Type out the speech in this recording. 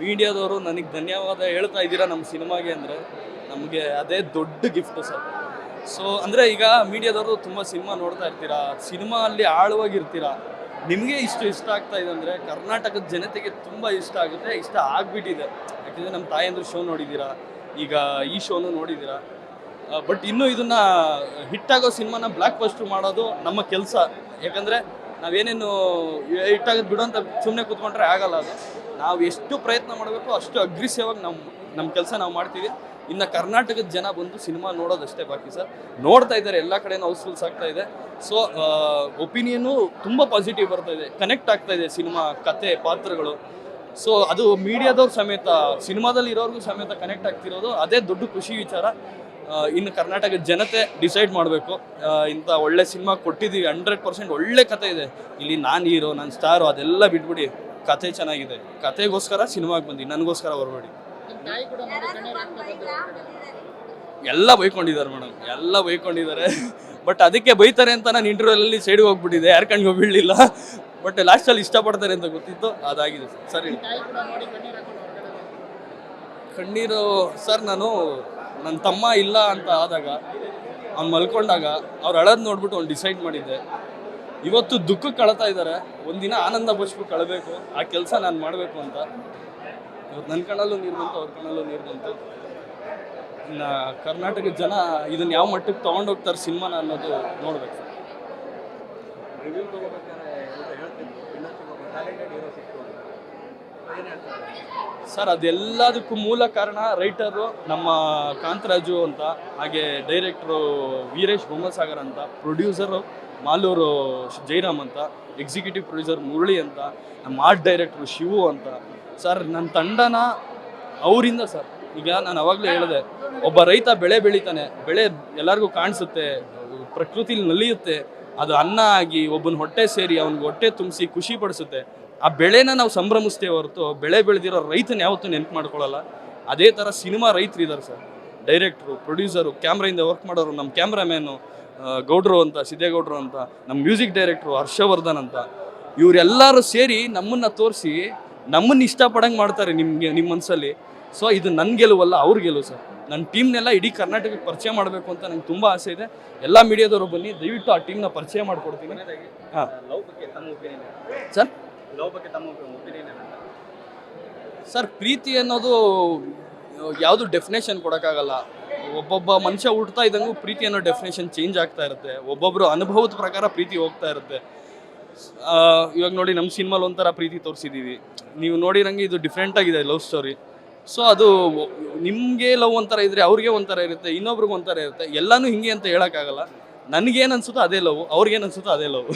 ಮೀಡಿಯಾದವರು ನನಗೆ ಧನ್ಯವಾದ ಹೇಳ್ತಾ ಇದ್ದೀರಾ ನಮ್ಮ ಸಿನಿಮಾಗೆ ಅಂದರೆ ನಮಗೆ ಅದೇ ದೊಡ್ಡ ಗಿಫ್ಟ್ ಸರ್. ಸೊ ಅಂದರೆ ಈಗ ಮೀಡಿಯಾದವರು ತುಂಬ ಸಿನಿಮಾ ನೋಡ್ತಾ ಇರ್ತೀರಾ ಸಿನಿಮಾ ಅಲ್ಲಿ ಆಳವಾಗಿರ್ತೀರಾ, ನಿಮಗೆ ಇಷ್ಟು ಇಷ್ಟ ಆಗ್ತಾ ಇದೆ ಅಂದರೆ ಕರ್ನಾಟಕದ ಜನತೆಗೆ ತುಂಬ ಇಷ್ಟ ಆಗುತ್ತೆ, ಇಷ್ಟ ಆಗಿಬಿಟ್ಟಿದೆ. ಯಾಕೆಂದರೆ ನಮ್ಮ ತಾಯಂದ್ರು ಶೋ ನೋಡಿದ್ದೀರಾ, ಈಗ ಈ ಶೋನು ನೋಡಿದ್ದೀರಾ. ಬಟ್ ಇನ್ನೂ ಇದನ್ನು ಹಿಟ್ಟಾಗೋ ಸಿನಿಮಾನ ಬ್ಲ್ಯಾಕ್ ಬಸ್ಟರ್ ಮಾಡೋದು ನಮ್ಮ ಕೆಲಸ. ಯಾಕಂದರೆ ನಾವೇನೇನು ಹಿಟ್ಟಾಗೋದು ಬಿಡೋ ಅಂತ ಸುಮ್ಮನೆ ಕೂತ್ಕೊಂಡ್ರೆ ಆಗಲ್ಲ ಅದು. ನಾವು ಎಷ್ಟು ಪ್ರಯತ್ನ ಮಾಡಬೇಕು ಅಷ್ಟು ಅಗ್ರೆಸಿವ್ ಆಗಿ ನಮ್ಮ ನಮ್ಮ ಕೆಲಸ ನಾವು ಮಾಡ್ತೀವಿ. ಇನ್ನು ಕರ್ನಾಟಕದ ಜನ ಬಂದು ಸಿನಿಮಾ ನೋಡೋದಷ್ಟೇ ಬಾಕಿ ಸರ್. ನೋಡ್ತಾ ಇದ್ದಾರೆ, ಎಲ್ಲ ಕಡೆನೂ ಹೌಸ್ಫುಲ್ಸ್ ಆಗ್ತಾ ಇದೆ. ಸೊ ಒಪಿನಿಯನ್ನು ತುಂಬ ಪಾಸಿಟಿವ್ ಬರ್ತಾ ಇದೆ ಕನೆಕ್ಟ್ ಆಗ್ತಾ ಇದೆ ಸಿನಿಮಾ, ಕತೆ, ಪಾತ್ರಗಳು. ಸೊ ಅದು ಮೀಡಿಯಾದವ್ರ ಸಮೇತ, ಸಿನಿಮಾದಲ್ಲಿ ಇರೋರ್ಗೂ ಸಮೇತ ಕನೆಕ್ಟ್ ಆಗ್ತಿರೋದು, ಅದೇ ದೊಡ್ಡ ಖುಷಿ ವಿಚಾರ. ಇನ್ನು ಕರ್ನಾಟಕದ ಜನತೆ ಡಿಸೈಡ್ ಮಾಡಬೇಕು. ಇಂಥ ಒಳ್ಳೆ ಸಿನಿಮಾ ಕೊಟ್ಟಿದ್ದೀವಿ ಹಂಡ್ರೆಡ್ ಪರ್ಸೆಂಟ್ ಒಳ್ಳೆ ಕತೆ ಇದೆ. ಇಲ್ಲಿ ನಾನು ಹೀರೋ ನಾನು ಸ್ಟಾರು ಅದೆಲ್ಲ ಬಿಟ್ಬಿಡಿ. ಕತೆ ಚೆನ್ನಾಗಿದೆ. ಕತೆಗೋಸ್ಕರ ಸಿನಿಮಾಗೆ ಬಂದು. ನನಗೋಸ್ಕರ ಹೊರಗಡೆ. ಎಲ್ಲ ಬೈಕೊಂಡಿದ್ದಾರೆ ಮೇಡಮ್. ಎಲ್ಲ ಬೈಕೊಂಡಿದ್ದಾರೆ. ಬಟ್ ಅದಕ್ಕೆ ಬೈತಾರೆ ಅಂತ ನಾನು ಇಂಟರ್ವ್ಯೂಲಲ್ಲಿ ಸೈಡ್ಗೆ ಹೋಗ್ಬಿಟ್ಟಿದೆ ಯಾರು ಕಣ್ಗೆ ಬೀಳಲಿಲ್ಲ ಬಟ್ ಲಾಸ್ಟಲ್ಲಿ ಇಷ್ಟಪಡ್ತಾರೆ ಅಂತ ಗೊತ್ತಿತ್ತು. ಅದಾಗಿದೆ ಸರ್. ಸರಿ. ಕಣ್ಣೀರು, ಸರ್, ನಾನು ನನ್ನ ತಮ್ಮ ಇಲ್ಲ ಅಂತ ಆದಾಗ ಅವ್ನು ಮಲ್ಕೊಂಡಾಗ ಅವ್ರು ಅಳೋದು ನೋಡ್ಬಿಟ್ಟು ಅವ್ನು ಡಿಸೈಡ್ ಮಾಡಿದ್ದೆ. ಇವತ್ತು ದುಃಖ ಕಳ್ತಾ ಇದ್ದಾರೆ. ಒಂದಿನ ಆನಂದ ಬಸ್ಬಿಟ್ಟು ಕಳಬೇಕು. ಆ ಕೆಲಸ ನಾನು ಮಾಡಬೇಕು ಅಂತ. ಇವತ್ತು ನನ್ನ ಕಣ್ಣಲ್ಲೂ ನೀರು ಬಂತು, ಅವ್ರ ಕಣ್ಣಲ್ಲೂ ನೀರು ಬಂತು. ಇನ್ನು ಕರ್ನಾಟಕದ ಜನ ಇದನ್ನು ಯಾವ ಮಟ್ಟಕ್ಕೆ ತೊಗೊಂಡೋಗ್ತಾರೆ ಸಿನಿಮಾನ ಅನ್ನೋದು ನೋಡ್ಬೇಕು. ಸರ್ ಸರ್, ಅದೆಲ್ಲದಕ್ಕೂ ಮೂಲ ಕಾರಣ ರೈಟರು ನಮ್ಮ ಕಾಂತರಾಜು ಅಂತ, ಹಾಗೆ ಡೈರೆಕ್ಟ್ರು ವೀರೇಶ್ ಬೊಮ್ಮಸಾಗರ್ ಅಂತ, ಪ್ರೊಡ್ಯೂಸರು ಮಾಲೂರು ಜೈರಾಮ್ ಅಂತ, ಎಕ್ಸಿಕ್ಯೂಟಿವ್ ಪ್ರೊಡ್ಯೂಸರ್ ಮುರಳಿ ಅಂತ, ನಮ್ಮ ಆರ್ಟ್ ಡೈರೆಕ್ಟ್ರು ಶಿವು ಅಂತ. ಸರ್, ನನ್ನ ತಂಡನ ಅವರಿಂದ ಸರ್, ಈಗ ನಾನು ಅವಾಗಲೇ ಹೇಳಿದೆ, ಒಬ್ಬ ರೈತ ಬೆಳೆ ಬೆಳಿತಾನೆ, ಬೆಳೆ ಎಲ್ಲರಿಗೂ ಕಾಣಿಸುತ್ತೆ, ಪ್ರಕೃತಿಲಿ ನಲಿಯುತ್ತೆ, ಅದು ಅನ್ನ ಆಗಿ ಒಬ್ಬನ ಹೊಟ್ಟೆ ಸೇರಿ, ಅವನಿಗೆ ಹೊಟ್ಟೆ ತುಂಬಿಸಿ ಖುಷಿ ಪಡಿಸುತ್ತೆ. ಆ ಬೆಳೆನ ನಾವು ಸಂಭ್ರಮಿಸ್ತೇವೆ ಹೊರತು ಬೆಳೆ ಬೆಳೆದಿರೋ ರೈತನ ಯಾವತ್ತೂ ನೆನ್ಪು ಮಾಡ್ಕೊಳ್ಳಲ್ಲ. ಅದೇ ಥರ ಸಿನಿಮಾ ರೈತರು ಇದ್ದಾರೆ ಸರ್. ಡೈರೆಕ್ಟ್ರು ಪ್ರೊಡ್ಯೂಸರು ಕ್ಯಾಮ್ರಾಯಿಂದ ವರ್ಕ್ ಮಾಡೋರು ನಮ್ಮ ಕ್ಯಾಮ್ರಾಮ್ಯಾನು ಗೌಡ್ರು ಅಂತ ಸಿದ್ದೇಗೌಡ್ರು ಅಂತ ನಮ್ಮ ಮ್ಯೂಸಿಕ್ ಡೈರೆಕ್ಟ್ರು ಹರ್ಷವರ್ಧನ್ ಅಂತ ಇವರೆಲ್ಲರೂ ಸೇರಿ ನಮ್ಮನ್ನು ತೋರಿಸಿ ನಮ್ಮನ್ನು ಇಷ್ಟಪಡಂಗೆ ಮಾಡ್ತಾರೆ ನಿಮಗೆ ನಿಮ್ಮ ಮನಸ್ಸಲ್ಲಿ ಸೊ ಇದು ನನ್ನ ಗೆಲುವಲ್ಲ ಅವ್ರ ಗೆಲುವು ಸರ್. ನನ್ನ ಟೀಮ್ನೆಲ್ಲ ಇಡೀ ಕರ್ನಾಟಕಕ್ಕೆ ಪರಿಚಯ ಮಾಡಬೇಕು ಅಂತ ನಂಗೆ ತುಂಬ ಆಸೆ ಇದೆ. ಎಲ್ಲ ಮೀಡಿಯಾದವರು ಬನ್ನಿ ದಯವಿಟ್ಟು ಆ ಟೀಮ್ನ ಪರಿಚಯ ಮಾಡಿಕೊಡ್ತೀನಿ. ಹಾಂ. ಸರ್? ಲವ್ ತಮ್ಮ ಒಪಿನಿಯನ್ ಏನಂತ? ಸರ್, ಪ್ರೀತಿ ಅನ್ನೋದು ಯಾವುದು ಡೆಫಿನೇಷನ್ ಕೊಡೋಕ್ಕಾಗಲ್ಲ. ಒಬ್ಬೊಬ್ಬ ಮನುಷ್ಯ ಹುಡ್ತಾ ಇದ್ದಂಗೂ ಪ್ರೀತಿ ಅನ್ನೋ ಡೆಫಿನೇಷನ್ ಚೇಂಜ್ ಆಗ್ತಾ ಇರುತ್ತೆ. ಒಬ್ಬೊಬ್ಬರು ಅನುಭವದ ಪ್ರಕಾರ ಪ್ರೀತಿ ಹೋಗ್ತಾ ಇರುತ್ತೆ. ಇವಾಗ ನೋಡಿ ನಮ್ಮ ಸಿನಿಮಾಲ್ ಒಂಥರ ಪ್ರೀತಿ ತೋರಿಸಿದ್ದೀವಿ ನೀವು ನೋಡಿರಂಗೆ ಇದು ಡಿಫ್ರೆಂಟ್ ಆಗಿದೆ ಲವ್ ಸ್ಟೋರಿ ಸೊ ಅದು ನಿಮಗೆ ಲವ್ ಒಂಥರ ಇದ್ದರೆ ಅವ್ರಿಗೆ ಒಂಥರ ಇರುತ್ತೆ, ಇನ್ನೊಬ್ರಿಗೆ ಒಂಥರ ಇರುತ್ತೆ. ಎಲ್ಲನೂ ಹಿಂಗೆ ಅಂತ ಹೇಳೋಕ್ಕಾಗಲ್ಲ. ನನಗೇನು ಅನ್ಸುತ್ತೋ ಅದೇ ಲವ್ ಅವ್ರಿಗೇನು ಅನ್ಸುತ್ತೋ ಅದೇ ಲವ್